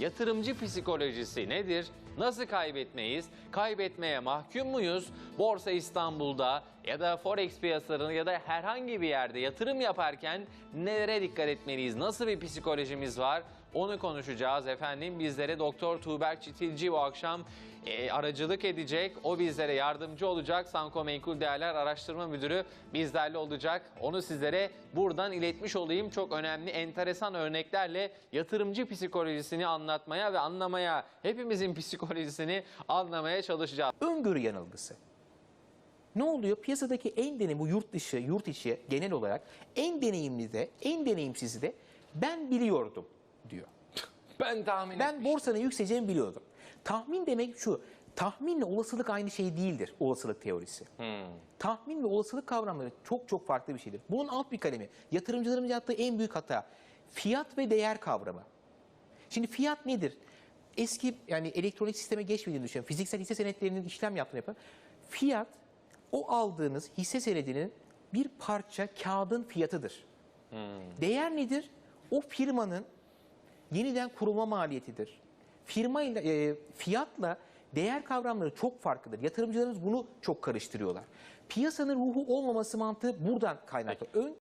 Yatırımcı psikolojisi nedir? Nasıl kaybetmeyiz? Kaybetmeye mahkum muyuz? Borsa İstanbul'da ya da Forex piyasalarında ya da herhangi bir yerde yatırım yaparken nelere dikkat etmeliyiz? Nasıl bir psikolojimiz var? Onu konuşacağız efendim. Bizlere Doktor Tuğberk Çitilci bu akşam e, aracılık edecek. O bizlere yardımcı olacak. Sanko Menkul Değerler Araştırma Müdürü bizlerle olacak. Onu sizlere buradan iletmiş olayım. Çok önemli, enteresan örneklerle yatırımcı psikolojisini anlatmaya ve anlamaya, hepimizin psikolojisini anlamaya çalışacağız. öngörü yanılgısı. Ne oluyor? Piyasadaki en deneyim bu yurt dışı, yurt içi genel olarak en deneyimli de, en deneyimsizi de ben biliyordum diyor. Ben tahmin Ben borsanın yükseleceğini biliyordum. Tahmin demek şu. Tahminle olasılık aynı şey değildir. Olasılık teorisi. Tahmin ve olasılık kavramları çok çok farklı bir şeydir. Bunun alt bir kalemi. Yatırımcıların yaptığı en büyük hata. Fiyat ve değer kavramı. Şimdi fiyat nedir? Eski yani elektronik sisteme geçmediğini düşünün. Fiziksel hisse senetlerinin işlem yaptığını yapın. Fiyat o aldığınız hisse senedinin bir parça kağıdın fiyatıdır. Değer nedir? O firmanın yeniden kurulma maliyetidir. Firma ile e, fiyatla değer kavramları çok farklıdır. Yatırımcılarımız bunu çok karıştırıyorlar. Piyasanın ruhu olmaması mantığı buradan kaynaklı. Ön